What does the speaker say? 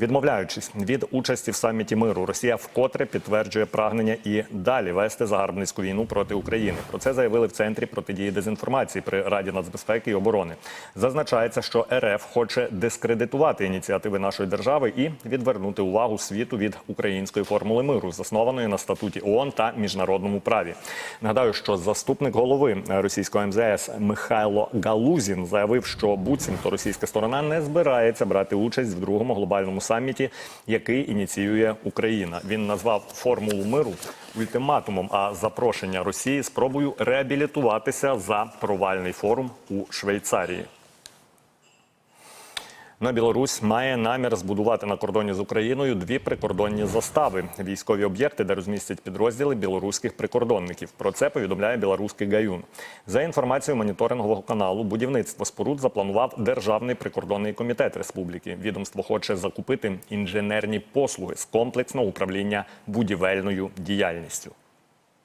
Відмовляючись від участі в саміті миру, Росія вкотре підтверджує прагнення і далі вести загарбницьку війну проти України. Про це заявили в центрі протидії дезінформації при Раді нацбезпеки і оборони. Зазначається, що РФ хоче дискредитувати ініціативи нашої держави і відвернути увагу світу від української формули миру, заснованої на статуті ООН та міжнародному праві. Нагадаю, що заступник голови російського МЗС Михайло Галузін заявив, що буцімто російська сторона не збирається брати участь в другому глобальному саміті, який ініціює Україна. Він назвав формулу миру ультиматумом, а запрошення Росії спробою реабілітуватися за провальний форум у Швейцарії. На Білорусь має намір збудувати на кордоні з Україною дві прикордонні застави військові об'єкти, де розмістять підрозділи білоруських прикордонників. Про це повідомляє білоруський гаюн. За інформацією моніторингового каналу, будівництво споруд запланував Державний прикордонний комітет республіки. Відомство хоче закупити інженерні послуги з комплексного управління будівельною діяльністю.